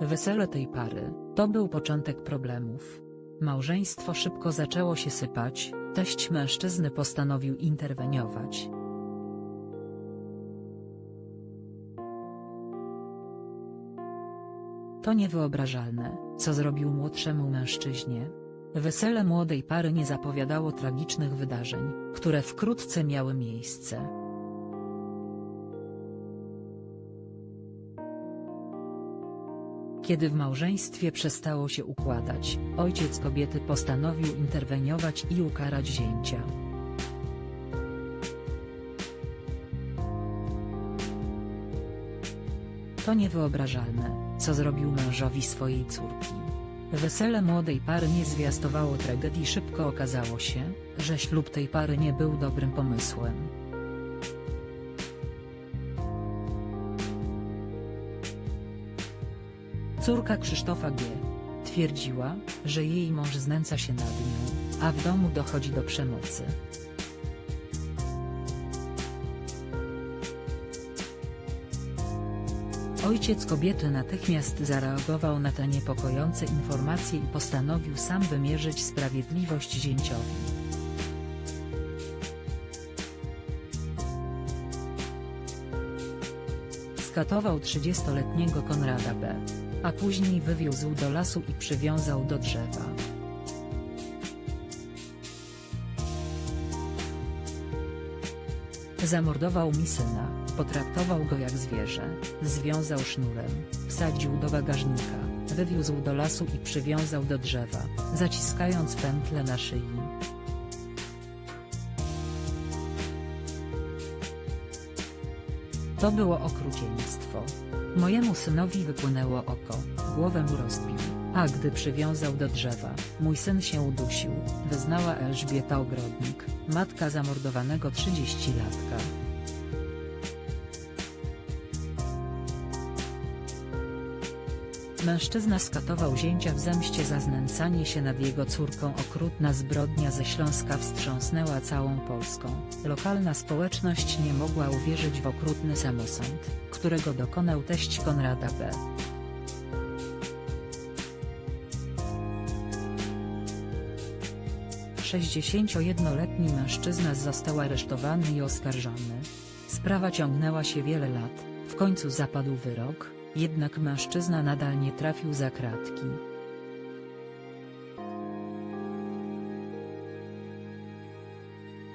Wesele tej pary to był początek problemów. Małżeństwo szybko zaczęło się sypać, teść mężczyzny postanowił interweniować. To niewyobrażalne, co zrobił młodszemu mężczyźnie. Wesele młodej pary nie zapowiadało tragicznych wydarzeń, które wkrótce miały miejsce. Kiedy w małżeństwie przestało się układać, ojciec kobiety postanowił interweniować i ukarać zięcia. To niewyobrażalne, co zrobił mężowi swojej córki. Wesele młodej pary nie zwiastowało tragedii szybko okazało się, że ślub tej pary nie był dobrym pomysłem. Córka Krzysztofa G. twierdziła, że jej mąż znęca się nad nią, a w domu dochodzi do przemocy. Ojciec kobiety natychmiast zareagował na te niepokojące informacje i postanowił sam wymierzyć sprawiedliwość zięciowi. Skatował 30-letniego Konrada B., a później wywiózł do lasu i przywiązał do drzewa. Zamordował mi syna, potraktował go jak zwierzę, związał sznurem, wsadził do bagażnika, wywiózł do lasu i przywiązał do drzewa, zaciskając pętle na szyi. To było okrucieństwo. Mojemu synowi wypłynęło oko, głowę mu rozbił, a gdy przywiązał do drzewa, mój syn się udusił, wyznała Elżbieta Ogrodnik, matka zamordowanego 30-latka. Mężczyzna skatował zięcia w zemście za znęcanie się nad jego córką. Okrutna zbrodnia ze Śląska wstrząsnęła całą Polską. Lokalna społeczność nie mogła uwierzyć w okrutny samosąd, którego dokonał teść Konrada B. Sześćdziesięciojednoletni mężczyzna został aresztowany i oskarżony. Sprawa ciągnęła się wiele lat, w końcu zapadł wyrok, jednak mężczyzna nadal nie trafił za kratki.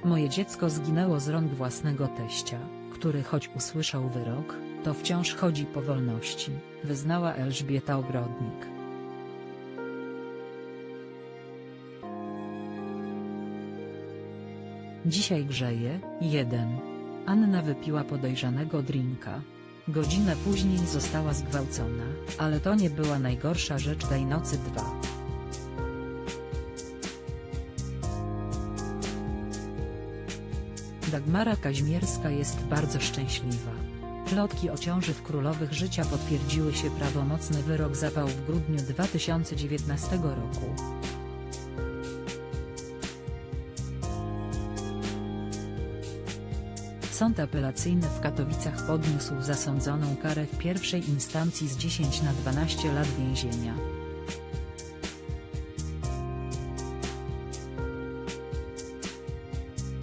Moje dziecko zginęło z rąk własnego teścia, który choć usłyszał wyrok, to wciąż chodzi po wolności, wyznała Elżbieta Ogrodnik. Dzisiaj grzeje, 1. Anna wypiła podejrzanego drinka. Godzinę później została zgwałcona, ale to nie była najgorsza rzecz tej nocy 2. Dagmara Kaźmierska jest bardzo szczęśliwa. Plotki o ciąży w królowych życia potwierdziły się prawomocny wyrok zawał w grudniu 2019 roku. Sąd apelacyjny w Katowicach podniósł zasądzoną karę w pierwszej instancji z 10 na 12 lat więzienia.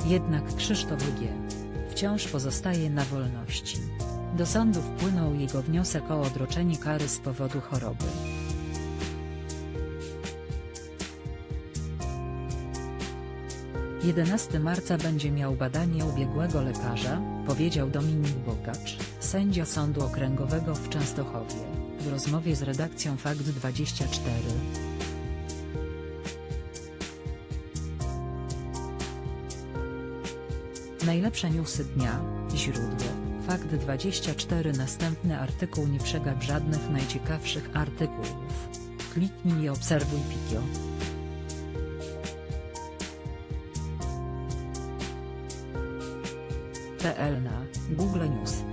Jednak Krzysztof G. wciąż pozostaje na wolności. Do sądu wpłynął jego wniosek o odroczenie kary z powodu choroby. Jedenasty marca będzie miał badanie ubiegłego lekarza, powiedział Dominik Bogacz, sędzia Sądu Okręgowego w Częstochowie, w rozmowie z redakcją Fakt 24. Najlepsze newsy dnia, źródło, Fakt 24 Następny artykuł nie przegap żadnych najciekawszych artykułów. Kliknij i obserwuj Pikio. PL na Google News